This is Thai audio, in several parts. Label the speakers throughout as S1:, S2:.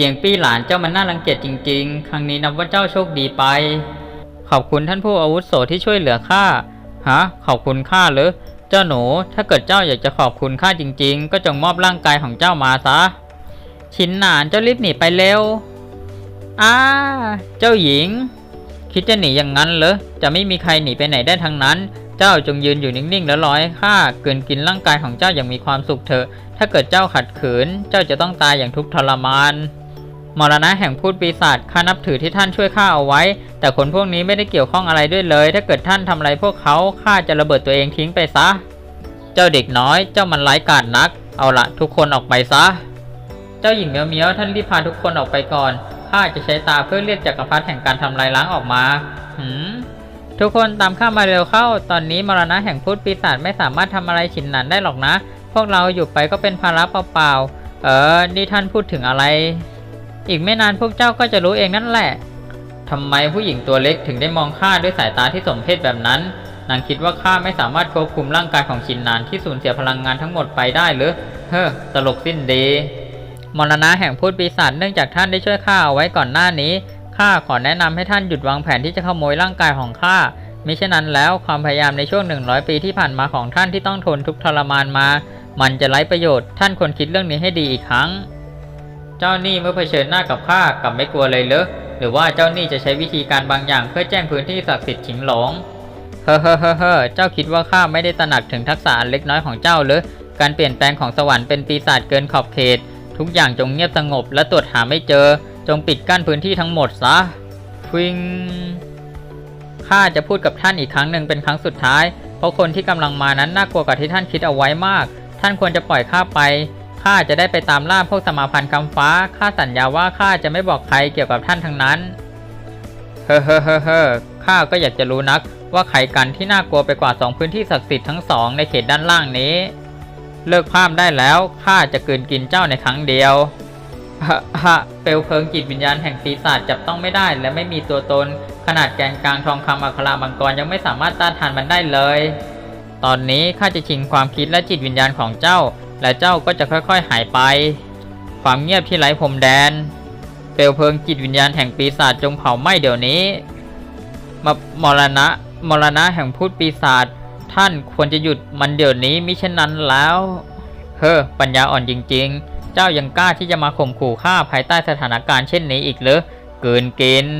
S1: เจียงปี้หลานเจ้ามันน่ารังเกียจจริง ๆ ครั้งนี้นับว่าเจ้าโชคดีไป ขอบคุณท่านผู้อาวุโสที่ช่วยเหลือข้า ฮะ ขอบคุณข้าหรือ เจ้าหนู ถ้าเกิดเจ้าอยากจะขอบคุณข้าจริง ๆ ก็จงมอบร่างกายของเจ้ามาซะ ชินหนานเจ้ารีบหนีไปเร็ว อ้า เจ้าหญิง คิดจะหนีอย่างนั้นเหรอ จะไม่มีใครหนีไปไหนได้ทั้งนั้น เจ้าจงยืนอยู่นิ่งๆ แล้วรอให้ข้าเกินกินร่างกายของเจ้าอย่างมีความสุขเถอะ ถ้าเกิดเจ้าขัดขืน เจ้าจะต้องตายอย่างทุกข์ทรมาน มรณะแห่งพูดปีศาจข้านับถือที่ท่านช่วยข้าเอาไว้ แต่คนพวกนี้ไม่ได้เกี่ยวข้องอะไรด้วยเลย ถ้าเกิดท่านทำอะไรพวกเขาข้าจะระเบิดตัวเองทิ้งไปซะ เจ้าเด็กน้อย เจ้ามันไร้กาจนัก เอาละทุกคนออกไปซะ เจ้าหญิงเมียวเมียวท่านรีบพาทุกคนออกไปก่อนข้าจะใช้ตาเพื่อเรียกจักรพรรดิแห่งการทำลายล้างออกมา หืมทุกคนตามข้ามาเร็วเข้า ตอนนี้มรณะแห่งพูดปีศาจไม่สามารถทำอะไรฉินหนันได้หรอกนะ พวกเราอยู่ไปก็เป็นภาระเปล่าๆ เออ นี่ท่านพูดถึงอะไร อีกไม่นานพวกเจ้าก็จะรู้เองนั่นแหละทำไมผู้หญิงตัวเล็กถึงได้มองข้าด้วยสายตาที่สมเพศแบบนั้น นางคิดว่าข้าไม่สามารถควบคุมร่างกายของชินนานที่สูญเสียพลังงานทั้งหมดไปได้หรือ เฮ้อ ตลกสิ้นดี มรณะแห่งพูดปีศาจเนื่องจากท่านได้ช่วยข้าเอาไว้ก่อนหน้านี้ ข้าขอแนะนำให้ท่านหยุดวางแผนที่จะขโมยร่างกายของข้า มิฉะนั้นแล้วความพยายามในช่วง 100 ปีที่ผ่านมาของท่านที่ต้องทนทุกข์ทรมานมา มันจะไร้ประโยชน์ ท่านควรคิดเรื่องนี้ให้ดีอีกครั้ง เจ้าหนี้เมื่อเผชิญหน้ากับข้ากับไม่กลัวเลยเหรอหรือว่าเจ้าหนี้จะใช้วิธีการบางอย่างเพื่อแจ้งพื้นที่ศักดิ์สิทธิ์ฉิงหลงเฮ้อเฮ้อเฮ้อเฮ้อเจ้าคิดว่าข้าไม่ได้ตระหนักถึงทักษะเล็กน้อยของเจ้าเหรือการเปลี่ยนแปลงของสวรรค์เป็นปีศาจเกินขอบเขต ทุกอย่างจงเงียบสงบและตรวจหาไม่เจอ จงปิดกั้นพื้นที่ทั้งหมดซะฟิงข้าจะพูดกับท่านอีกครั้งหนึ่งเป็นครั้งสุดท้าย เพราะคนที่กำลังมานั้นน่ากลัวกว่าที่ท่านคิดเอาไว้มาก ท่านควรจะปล่อยข้าไป ข้าจะได้ไปตามล่าพวกสมาพันธ์คำฟ้า ข้าสัญญาว่าข้าจะไม่บอกใครเกี่ยวกับท่านทั้งนั้น เฮ้อเฮ้อเฮ้อเฮ้อข้าก็อยากจะรู้นัก ว่าใครกันที่น่ากลัวไปกว่าสองพื้นที่ศักดิ์สิทธิ์ทั้งสองในเขตด้านล่างนี้ เลิกพร่ำได้แล้วข้าจะกลืนกินเจ้าในครั้งเดียวฮะฮะเปลวเพลิงจิตวิญญาณแห่งปีศาจจับต้องไม่ได้ และไม่มีตัวตน ขนาดแกนกลางทองคำอัครามังกรยังไม่สามารถต้านทานมันได้เลย ตอนนี้ข้าจะชิงความคิดและจิตวิญญาณของเจ้า และเจ้าก็จะค่อยๆหายไป ความเงียบที่ไร้พรมแดน เปลวเพลิงจิตวิญญาณแห่งปีศาจจงเผาไหม้เดี๋ยวนี้มมรณะมรณะแห่งพูดปีศาจท่านควรจะหยุดมันเดี๋ยวนี้มิเช่นนั้นแล้ว เฮ้อปัญญาอ่อนจริง ๆ เจ้ายังกล้าที่จะมาข่มขู่ข้าภายใต้สถานการณ์เช่นนี้อีกหรือเกินเกณฑ์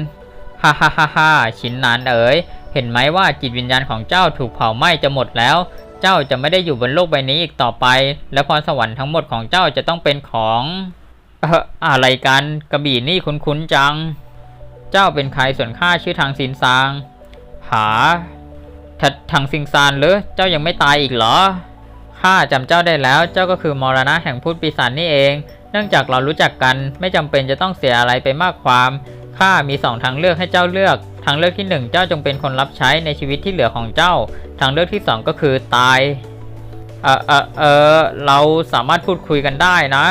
S1: ฮ่าฮ่าฮ่าฮ่าชินนานเอ๋ยเห็นไหมว่าจิตวิญญาณของเจ้าถูกเผาไหม้จะหมดแล้ว เจ้าจะไม่ได้อยู่บนโลกใบนี้อีกต่อไป และพรสวรรค์ทั้งหมดของเจ้าจะต้องเป็นของเอ่ออะไรกันกระบี่นี่คุ้นๆจัง เจ้าเป็นใครส่วนข้าชื่อทางสินซาง หาทัดทางสิงซานหรือเจ้ายังไม่ตายอีกเหรอข้าจำเจ้าได้แล้วเจ้าก็คือมรณะแห่งพูดปีศาจนี่เอง เนื่องจากเรารู้จักกันไม่จำเป็นจะต้องเสียอะไรไปมากความข้ามีสองทางเลือกให้เจ้าเลือกางเลือกที่หนึ่งเจ้าจงเป็นคนรับใช้ในชีวิตที่เหลือของเจ้า ทางเลือกที่สองก็คือตาย เออเออเออเราสามารถพูดคุยกันได้นะ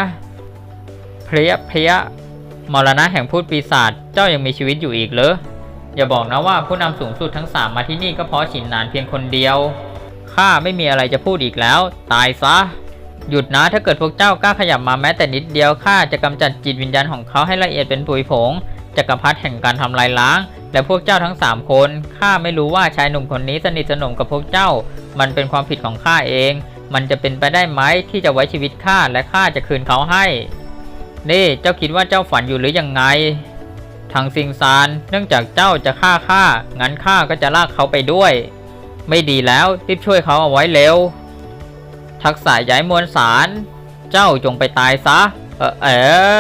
S1: เพลียเพลียมรณะแห่งพูดปีศาจ เจ้ายังมีชีวิตอยู่อีกเหรอ อย่าบอกนะว่าผู้นำสูงสุดทั้งสามมาที่นี่ก็เพราะฉินนานเพียงคนเดียว ข้าไม่มีอะไรจะพูดอีกแล้ว ตายซะ หยุดนะถ้าเกิดพวกเจ้ากล้าขยับมาแม้แต่นิดเดียวข้าจะกำจัดจิตวิญญาณของเขาให้ละเอียดเป็นผุยผงจักรพรรดิแห่งการทำลายล้าง และพวกเจ้าทั้งสามคนข้าไม่รู้ว่าชายหนุ่มคนนี้สนิทสนมกับพวกเจ้า มันเป็นความผิดของข้าเอง มันจะเป็นไปได้ไหมที่จะไว้ชีวิตข้าและข้าจะคืนเขาให้ นี่เจ้าคิดว่าเจ้าฝันอยู่หรือยังไงทางซิงซานเนื่องจากเจ้าจะฆ่าข้างั้นข้าก็จะลากเขาไปด้วย ไม่ดีแล้วรีบช่วยเขาเอาไว้เร็ว ทักษะย้ายมวลสาร เจ้าจงไปตายซะ เออเออ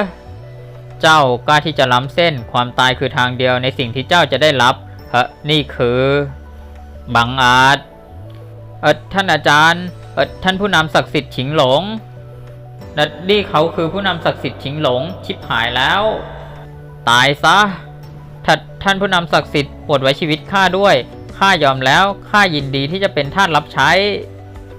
S1: เจ้ากล้าที่จะล้ำเส้น ความตายคือทางเดียวในสิ่งที่เจ้าจะได้รับเฮ้นี่คือบังอาจเออท่านอาจารย์เออท่านผู้นำศักดิ์สิทธิ์ฉิงหลงนัดนี่เขาคือผู้นำศักดิ์สิทธิ์ฉิงหลงชิบหายแล้ว ตายซะถ้าท่านผู้นำศักดิ์สิทธิ์ปรดไว้ชีวิตข้าด้วยข้ายอมแล้วข้ายินดีที่จะเป็นทาสรับใช้